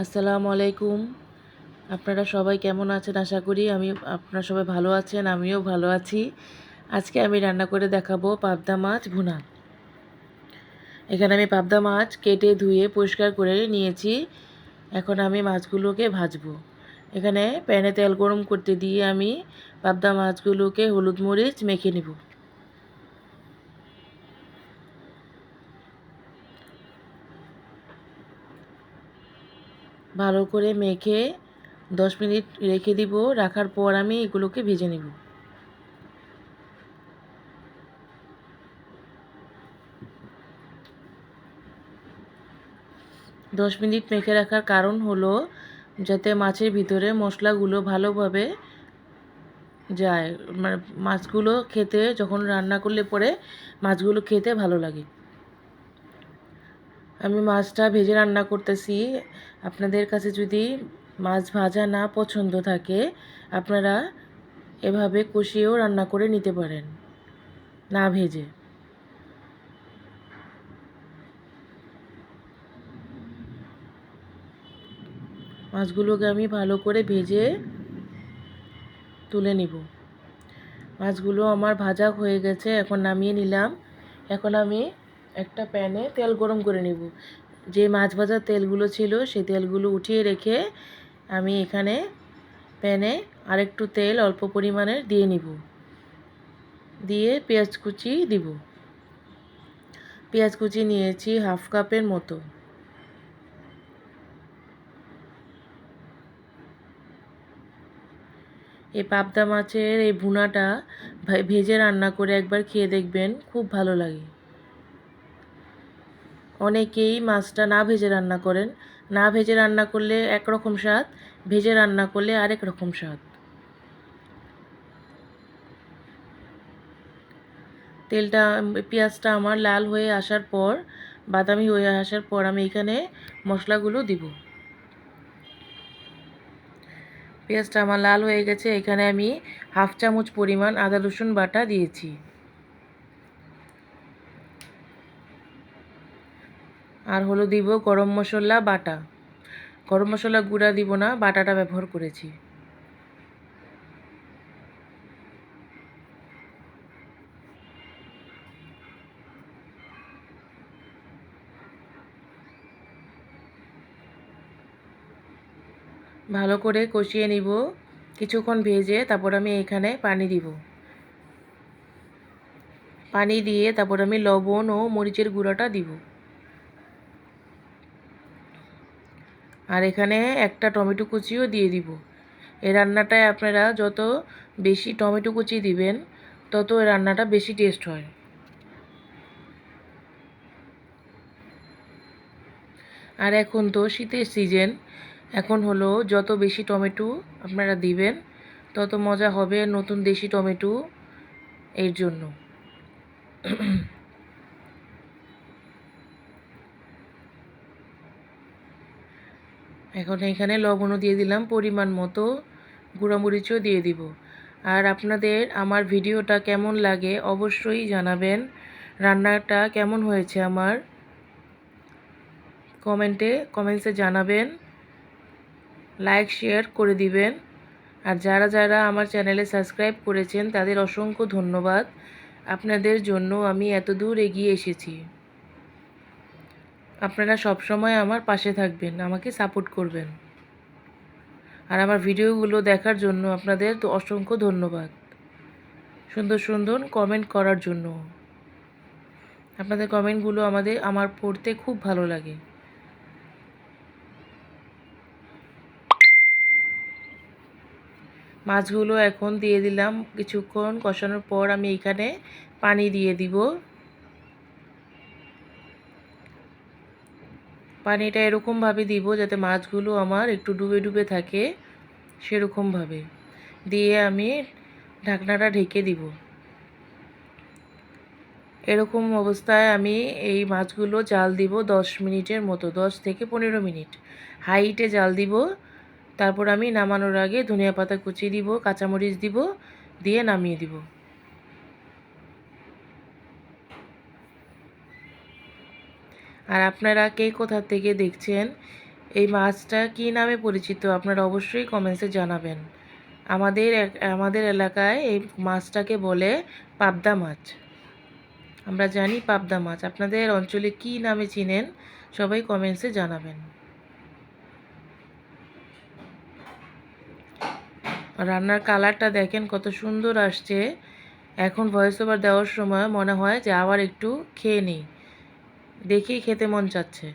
আসসালামু আলাইকুম। আপনারা সবাই কেমন আছেন? আশা করি আমি, আপনারা সবাই ভালো আছেন, আমিও ভালো আছি। আজকে আমি রান্না করে দেখাবো পাবদা মাছ ভুনা। এখানে আমি পাবদা মাছ কেটে ধুয়ে পরিষ্কার করে নিয়েছি। এখন আমি মাছগুলোকে ভাজবো। এখানে প্যানে তেল গরম করতে দিয়ে আমি পাবদা মাছগুলোকে হলুদ মরিচ মেখে নেব। ভালো করে মেখে দশ মিনিট রেখে দিব। রাখার পর আমি এগুলোকে ভেজে নেব। দশ মিনিট মেখে রাখার কারণ হলো যাতে মাছের ভিতরে মশলাগুলো ভালোভাবে যায়। মানে মাছগুলো খেতে যখন রান্না করলে পরে মাছগুলো খেতে ভালো লাগে। আমি মাছটা ভেজে রান্না করতেছি। আপনাদের কাছে যদি মাছ ভাজা না পছন্দ থাকে, আপনারা এভাবে কষিয়েও রান্না করে নিতে পারেন, না ভেজে। মাছগুলোকে আমি ভালো করে ভেজে তুলে নিব। মাছগুলো আমার ভাজা হয়ে গেছে, এখন নামিয়ে নিলাম। এখন আমি একটা প্যানে তেল গরম করে নেব। যে মাছ ভাজার তেলগুলো ছিল সেই তেলগুলো উঠিয়ে রেখে আমি এখানে প্যানে আরেকটু তেল অল্প পরিমাণের দিয়ে নিব। দিয়ে পেঁয়াজ কুচি দিব। পেঁয়াজ কুচি নিয়েছি হাফ কাপের মতো। এই পাবদা মাছের এই ভুনাটা ভেজে রান্না করে একবার খেয়ে দেখবেন, খুব ভালো লাগে। অনেকেই মাছটা না ভেজে রান্না করেন। না ভেজে রান্না করলে একরকম স্বাদ, ভেজে রান্না করলে আরেক রকম স্বাদ। তেলটা, পেঁয়াজটা আমার লাল হয়ে আসার পর, বাদামি হয়ে আসার পর আমি এখানে মশলাগুলো দিব। পেঁয়াজটা আমার লাল হয়ে গেছে, এখানে আমি হাফ চামচ পরিমাণ আদা রসুন বাটা দিয়েছি। আর হলো দিব গরম মশলা, বাটা। গরম মশলা গুঁড়া দিব না, বাটাটা ব্যবহার করেছি। ভালো করে কষিয়ে নিব। কিছুক্ষণ ভেজে তারপর আমি এখানে পানি দিব। পানি দিয়ে তারপর আমি লবণ ও মরিচের গুঁড়োটা দিব। আর এখানে একটা টমেটো কুচিও দিয়ে দিব। এই রান্নাটায় আপনারা যত বেশি টমেটো কুচি দিবেন, তত এই রান্নাটা বেশি টেস্ট হয়। আর এখন তো শীতের সিজন, এখন হলো যত বেশি টমেটো আপনারা দিবেন, তত মজা হবে নতুন দেশি টমেটো এর জন্য। এখন এখানে লবণও দিয়ে দিলাম, পরিমাণ মতো গুঁড়ামরিচও দিয়ে দিব। আর আপনাদের আমার ভিডিওটা কেমন লাগে অবশ্যই জানাবেন। রান্নাটা কেমন হয়েছে আমার? কমেন্টে, কমেন্টসে জানাবেন। লাইক, শেয়ার করে দিবেন। আর যারা যারা আমার চ্যানেলে সাবস্ক্রাইব করেছেন, তাদের অসংখ্য ধন্যবাদ। আপনাদের জন্য আমি এত দূর এগিয়ে এসেছি। আপনারা সব সময় আমার পাশে থাকবেন, আমাকে সাপোর্ট করবেন। আর আমার ভিডিওগুলো দেখার জন্য আপনাদের তো অসংখ্য ধন্যবাদ। সুন্দর সুন্দর কমেন্ট করার জন্য। আপনাদের কমেন্টগুলো আমাদের, আমার পড়তে খুব ভালো লাগে। মাছগুলো এখন দিয়ে দিলাম, কিছুক্ষণ কষানোর পর আমি এখানে পানি দিয়ে দিব। পানিটা এরকমভাবে দিব যাতে মাছগুলো আমার একটু ডুবে ডুবে থাকে, সেরকমভাবে। দিয়ে আমি ঢাকনাটা ঢেকে দিব। এরকম অবস্থায় আমি এই মাছগুলো জাল দিব দশ মিনিটের মতো, দশ থেকে পনেরো মিনিট। হাইটে জাল দিব। তারপর আমি নামানোর আগে ধনিয়া পাতা কুচি দিব, কাঁচামরিচ দিব, দিয়ে নামিয়ে দিব। আর আপনারা কে কোথা থেকে দেখছেন, এই মাছটা কী নামে পরিচিত আপনারা অবশ্যই কমেন্টসে জানাবেন। আমাদের আমাদের এলাকায় এই মাছটাকে বলে পাবদা মাছ। আমরা জানি পাবদা মাছ। আপনাদের অঞ্চলে কী নামে চিনেন, সবাই কমেন্টসে জানাবেন। রান্নার কালারটা দেখেন কত সুন্দর আসছে। এখন ভয়েস ওভার দেওয়ার সময় মনে হয় যে আবার একটু খেয়ে নিই। দেখেই খেতে মন চাচ্ছে।